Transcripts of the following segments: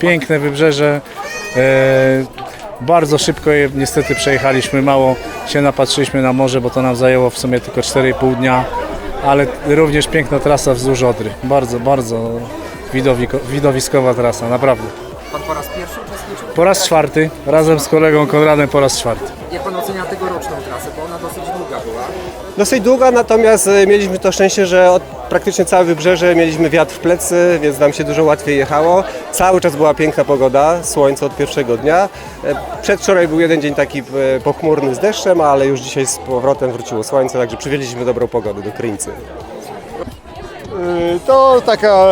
Piękne wybrzeże. E, bardzo szybko je niestety przejechaliśmy, mało się napatrzyliśmy na morze, bo to nam zajęło w sumie tylko 4,5 dnia, ale również piękna trasa wzdłuż Odry. Bardzo, bardzo widowiskowa trasa, naprawdę. Pan po raz pierwszy uczestniczył? Po raz czwarty, razem z kolegą Konradem po raz czwarty. Jak pan ocenia tegoroczną trasę, bo ona dosyć długa była. Dosyć długa, natomiast e, mieliśmy to szczęście, że od praktycznie całe wybrzeże mieliśmy wiatr w plecy, więc nam się dużo łatwiej jechało. Cały czas była piękna pogoda, słońce od pierwszego dnia. E, Przedwczoraj był jeden dzień taki e, pochmurny z deszczem, ale już dzisiaj z powrotem wróciło słońce, także przywieźliśmy dobrą pogodę do Krynicy. Y, To taka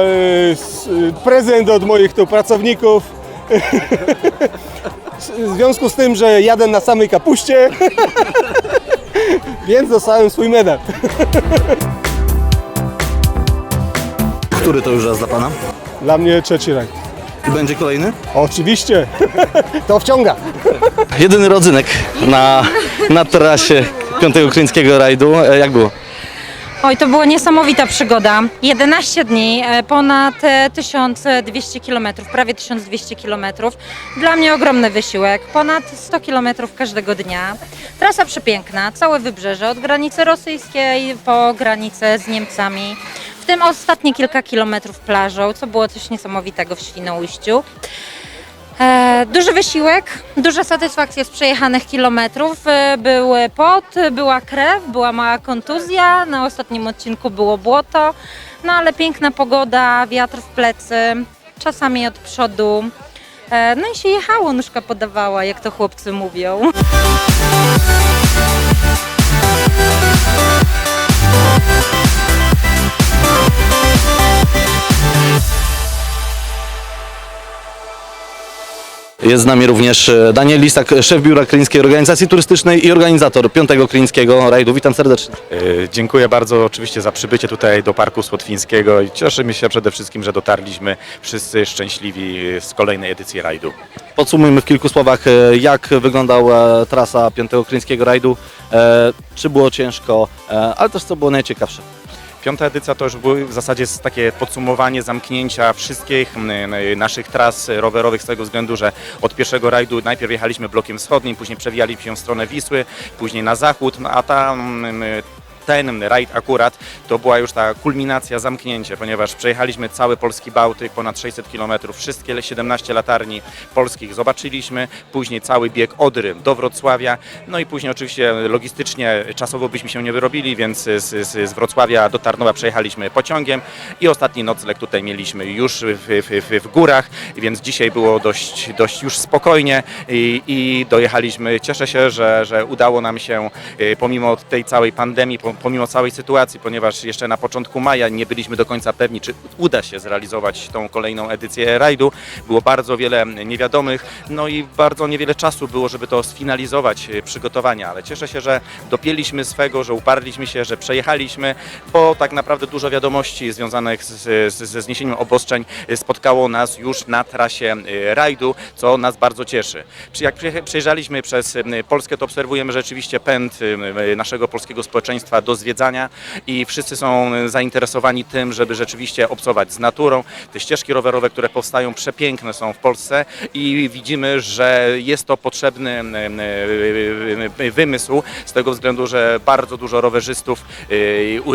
prezent od moich tu pracowników. W związku z tym, że jadę na samej kapuście, więc dostałem swój medal. Który to już raz dla Pana? Dla mnie trzeci rajd. I będzie kolejny? Oczywiście, to wciąga. Jedyny rodzynek na, na trasie piątego kryńskiego rajdu. E, Jak było? Oj, to była niesamowita przygoda. 11 dni, e, ponad e, 1200 km, prawie 1200 km. Dla mnie ogromny wysiłek, ponad 100 km każdego dnia. Trasa przepiękna, całe wybrzeże, od granicy rosyjskiej po granicę z Niemcami. Tym ostatnie kilka kilometrów plażą, co było coś niesamowitego w Świnoujściu. E, duży wysiłek, duża satysfakcja z przejechanych kilometrów. E, był pot, była krew, była mała kontuzja, na ostatnim odcinku było błoto, no ale piękna pogoda, wiatr w plecy, czasami od przodu. E, no i się jechało, nóżka podawała, jak to chłopcy mówią. Jest z nami również e, Daniel Lisak, szef biura Kryńskiej Organizacji Turystycznej i organizator piątego kryńskiego rajdu. Witam serdecznie. E, Dziękuję bardzo oczywiście za przybycie tutaj do Parku Słotwińskiego i cieszymy się przede wszystkim, że dotarliśmy wszyscy szczęśliwi z kolejnej edycji rajdu. Podsumujmy w kilku słowach, e, jak wyglądała trasa piątego kryńskiego rajdu. Czy było ciężko, ale też co było najciekawsze. Piąta edycja to już było w zasadzie takie podsumowanie zamknięcia wszystkich naszych tras rowerowych z tego względu, że od pierwszego rajdu najpierw jechaliśmy blokiem wschodnim, później przewijaliśmy się w stronę Wisły, później na zachód, no a tam m, ten rajd akurat to była już ta kulminacja, zamknięcie, ponieważ przejechaliśmy cały polski Bałtyk, ponad 600 km, wszystkie 17 latarni polskich zobaczyliśmy, później cały bieg Odry do Wrocławia, no i później oczywiście logistycznie, czasowo byśmy się nie wyrobili, więc z, z, z Wrocławia do Tarnowa przejechaliśmy pociągiem i ostatni nocleg tutaj mieliśmy już w, w, w, górach, więc dzisiaj było dość, dość już spokojnie i, i dojechaliśmy. Cieszę się, że, że udało nam się y, pomimo tej całej pandemii, pomimo całej sytuacji, ponieważ jeszcze na początku maja nie byliśmy do końca pewni, czy uda się zrealizować tą kolejną edycję rajdu. Było bardzo wiele niewiadomych, no i bardzo niewiele czasu było, żeby to sfinalizować y, przygotowania, ale cieszę się, że dopięliśmy swego, że uparliśmy się, że przejechaliśmy, bo tak naprawdę dużo wiadomości związanych ze zniesieniem obostrzeń y, spotkało nas już na trasie y, rajdu, co nas bardzo cieszy. Jak przejeżdżaliśmy przez Polskę, to obserwujemy rzeczywiście pęd naszego polskiego społeczeństwa do zwiedzania i wszyscy są zainteresowani tym, żeby rzeczywiście obcować z naturą. Te ścieżki rowerowe, które powstają, przepiękne są w Polsce i widzimy, że jest to potrzebny wymysł z tego względu, że bardzo dużo rowerzystów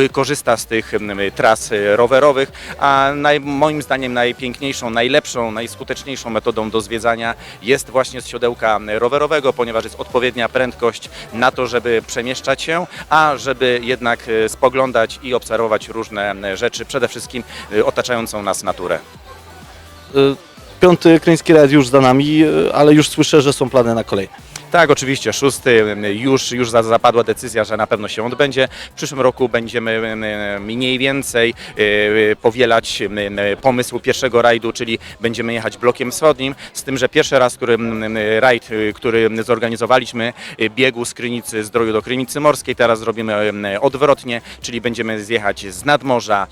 e, korzysta z tych tras rowerowych, a naj, moim zdaniem najpiękniejszą, najlepszą, najskuteczniejszą metodą do zwiedzania jest właśnie z siodełka rowerowego, ponieważ jest odpowiednia prędkość na to, żeby przemieszczać się, a żeby jednak e, spoglądać i obserwować różne e, rzeczy, przede wszystkim e, otaczającą nas naturę. Y, Piąty kryński już za nami, ale już słyszę, że są plany na kolejne. Tak, oczywiście, szósty już, już za- zapadła decyzja, że na pewno się odbędzie. W przyszłym roku będziemy e, mniej więcej e, powielać e, pomysł pierwszego rajdu, czyli będziemy jechać blokiem wschodnim, z tym, że pierwszy raz, który rajd, który zorganizowaliśmy, biegł z Krynicy Zdroju do Krynicy Morskiej, teraz zrobimy odwrotnie, czyli będziemy zjechać z nadmorza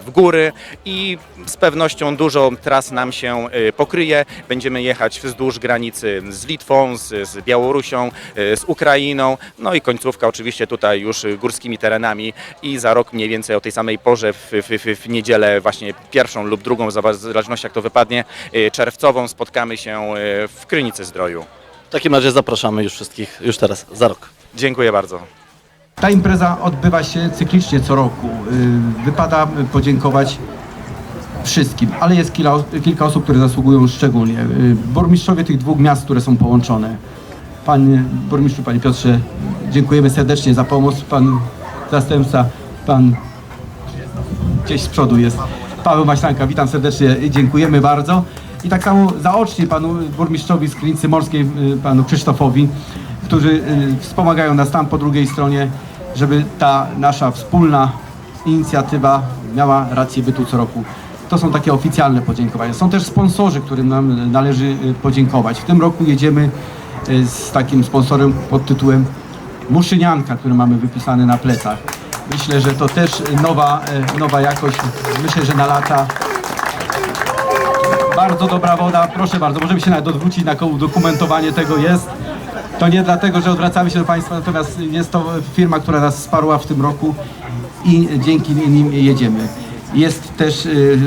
w góry i z pewnością dużo tras nam się pokryje. Będziemy jechać wzdłuż granicy z Litwą, z, z Białorusią, e, z Ukrainą, no i końcówka oczywiście tutaj już górskimi terenami i za rok mniej więcej o tej samej porze w, w, w, w niedzielę właśnie pierwszą lub drugą, w zależności jak to wypadnie, e, czerwcową spotkamy się e, w Krynicy Zdroju. W takim razie zapraszamy już wszystkich już teraz, za rok. Dziękuję bardzo. Ta impreza odbywa się cyklicznie co roku. Y, Wypada podziękować wszystkim, ale jest kilka, kilka osób, które zasługują szczególnie. Y, Burmistrzowie tych dwóch miast, które są połączone. Panie burmistrzu, panie Piotrze, dziękujemy serdecznie za pomoc. Pan zastępca, pan gdzieś z przodu jest. Paweł Maślanka, witam serdecznie, dziękujemy bardzo. I tak samo zaocznie panu burmistrzowi z Klinicy Morskiej, y, panu Krzysztofowi, którzy y, wspomagają nas tam po drugiej stronie, żeby ta nasza wspólna inicjatywa miała rację bytu co roku. To są takie oficjalne podziękowania. Są też sponsorzy, którym nam należy y, podziękować. W tym roku jedziemy z takim sponsorem pod tytułem Muszynianka, który mamy wypisany na plecach. Myślę, że to też nowa, e, nowa jakość. Myślę, że na lata bardzo dobra woda. Proszę bardzo, możemy się nawet odwrócić na koło dokumentowanie tego jest. To nie dlatego, że odwracamy się do Państwa, natomiast jest to firma, która nas wsparła w tym roku i dzięki nim jedziemy. Jest też, y, y,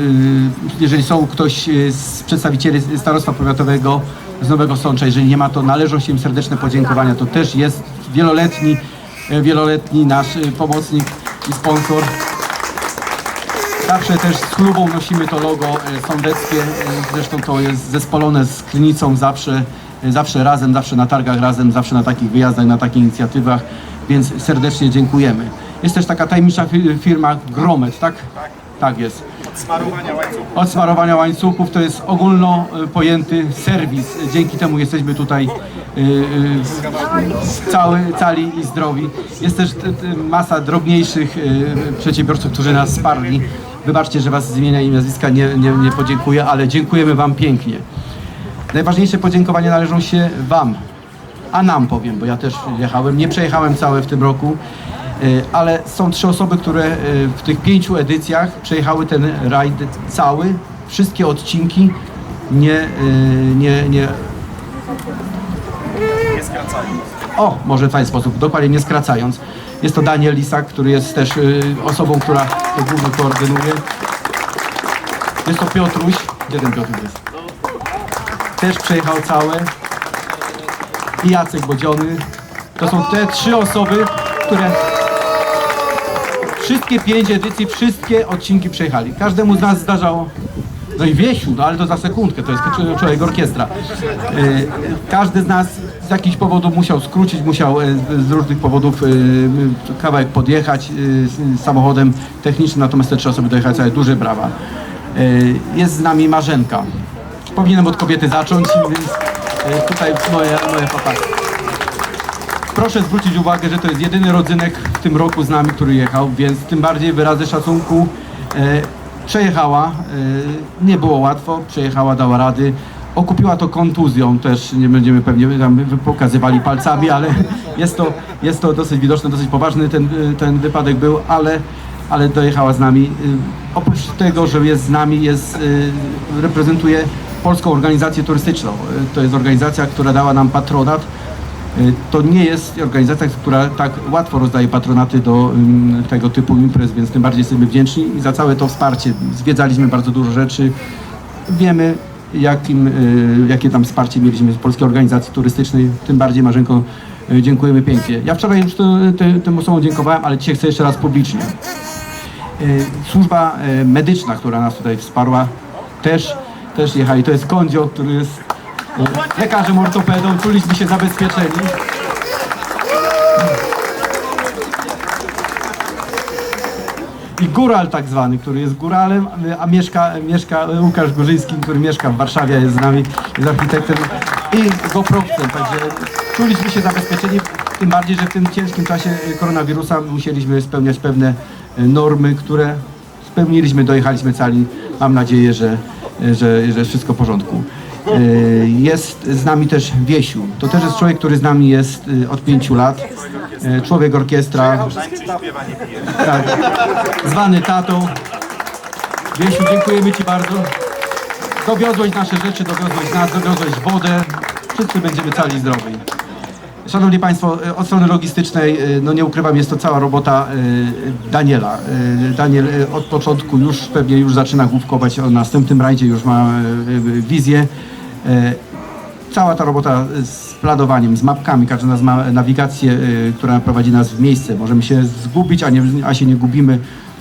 jeżeli są ktoś y, z przedstawicieli Starostwa Powiatowego z Nowego Sącza, jeżeli nie ma, to należą się im serdeczne podziękowania. To też jest wieloletni, y, wieloletni nasz y, pomocnik i sponsor. Zawsze też z klubą nosimy to logo e, sądeckie, e, zresztą to jest zespolone z klinicą zawsze, e, zawsze razem, zawsze na targach razem, zawsze na takich wyjazdach, na takich inicjatywach, więc serdecznie dziękujemy. Jest też taka tajemnicza fi- firma Gromet, tak? Tak jest. Od smarowania łańcuchów to jest ogólno e, pojęty serwis. Dzięki temu jesteśmy tutaj e, e, cały, cali i zdrowi. Jest też t- t- masa drobniejszych e, przedsiębiorców, którzy nas wsparli. Wybaczcie, że Was z imienia i nazwiska nie, nie, nie podziękuję, ale dziękujemy Wam pięknie. Najważniejsze podziękowania należą się Wam, a nam powiem, bo ja też jechałem, nie przejechałem całe w tym roku, y, ale są trzy osoby, które y, w tych pięciu edycjach przejechały ten rajd cały, wszystkie odcinki, nie, y, nie, nie, o, może w ten sposób, dokładnie nie skracając. Jest to Daniel Lisak, który jest też y, osobą, która to głównie koordynuje. Jest to Piotruś. Gdzie ten Piotruś jest? Też przejechał całe. I Jacek Bodziony. To są te trzy osoby, które wszystkie pięć edycji, wszystkie odcinki przejechali. Każdemu z nas zdarzało no i Wiesiu, no ale to za sekundkę, to jest człowiek orkiestra. E, Każdy z nas z jakichś powodów musiał skrócić, musiał e, z różnych powodów e, kawałek podjechać samochodem technicznym, natomiast te trzy osoby dojechać całe duże brawa. Jest z nami Marzenka. Powinienem od kobiety zacząć, więc tutaj moje, moje popatrzcie. Proszę zwrócić uwagę, że to jest jedyny rodzynek w tym roku z nami, który jechał, więc tym bardziej wyrazy szacunku. E, przejechała, e, nie było łatwo, przejechała, dała rady. Okupiła to kontuzją, też nie będziemy pewnie tam pokazywali palcami, ale jest to, jest to dosyć widoczne, dosyć poważny ten, e, ten wypadek był, ale, ale dojechała z nami. Oprócz tego, że jest z nami, jest, reprezentuje Polską Organizację Turystyczną. To jest organizacja, która dała nam patronat To nie jest organizacja, która tak łatwo rozdaje patronaty do tego typu imprez, więc tym bardziej jesteśmy wdzięczni i za całe to wsparcie. Zwiedzaliśmy bardzo dużo rzeczy. Wiemy, jakim, y, jakie tam wsparcie mieliśmy z Polskiej Organizacji Turystycznej. Tym bardziej, Marzenko, y, dziękujemy pięknie. Ja wczoraj już tym osobom dziękowałem, ale dzisiaj chcę jeszcze raz publicznie. Y, Służba y, medyczna, która nas tutaj wsparła, też, też jechali. To jest Kondzio, który jest y, lekarzem ortopedą. Czuliśmy się zabezpieczeni. I góral tak zwany, który jest góralem, a mieszka, mieszka Łukasz Górzyński, który mieszka w Warszawie, jest z nami, jest architektem i goprowcem, także czuliśmy się zabezpieczeni, tym bardziej, że w tym ciężkim czasie koronawirusa musieliśmy spełniać pewne e, normy, które spełniliśmy, dojechaliśmy cali. Mam nadzieję, że, że, że wszystko w porządku. E, Jest z nami też Wiesiu. To też jest człowiek, który z nami jest e, od pięciu lat. E, Człowiek orkiestra. Tak, zwany tatą. Wiesiu, dziękujemy Ci bardzo. Dowiozłeś nasze rzeczy, dowiozłeś nas, dowiozłeś wodę. Wszyscy będziemy cali i zdrowi. Szanowni Państwo, od strony logistycznej, no nie ukrywam, jest to cała robota Daniela. Daniel od początku już pewnie już zaczyna główkować o następnym rajdzie, już ma wizję. E, Cała ta robota z planowaniem, z mapkami, każdy z nas ma nawigację, e, która prowadzi nas w miejsce. Możemy się zgubić, a, nie, a się nie gubimy,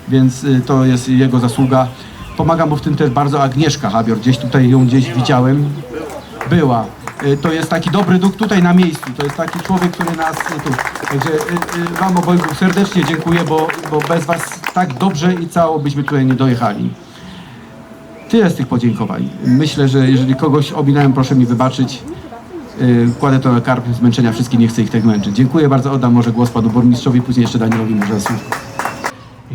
więc e, to jest jego zasługa. Pomaga mu w tym też bardzo Agnieszka Habior, gdzieś tutaj ją gdzieś widziałem była. To jest taki dobry duch tutaj na miejscu. To jest taki człowiek, który nas tu. Także Wam obojgu serdecznie dziękuję, bo, bo bez Was tak dobrze i cało byśmy tutaj nie dojechali. Tyle z tych podziękowań. Myślę, że jeżeli kogoś ominąłem, proszę mi wybaczyć. Y, Kładę to na karp zmęczenia wszystkich, nie chcę ich tak męczyć. Dziękuję bardzo, oddam może głos panu burmistrzowi, później jeszcze Danielowi słów.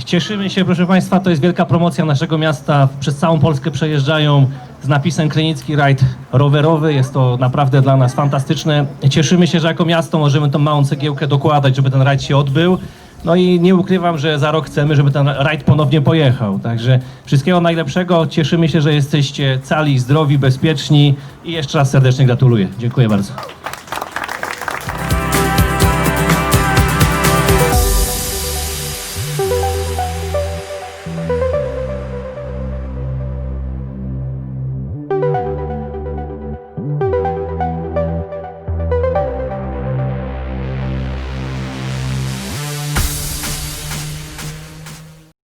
Cieszymy się, proszę Państwa, to jest wielka promocja naszego miasta. Przez całą Polskę przejeżdżają z napisem Krynicki Rajd rowerowy. Jest to naprawdę dla nas fantastyczne. Cieszymy się, że jako miasto możemy tą małą cegiełkę dokładać, żeby ten rajd się odbył. No i nie ukrywam, że za rok chcemy, żeby ten rajd ponownie pojechał. Także wszystkiego najlepszego. Cieszymy się, że jesteście cali, zdrowi, bezpieczni i jeszcze raz serdecznie gratuluję. Dziękuję bardzo.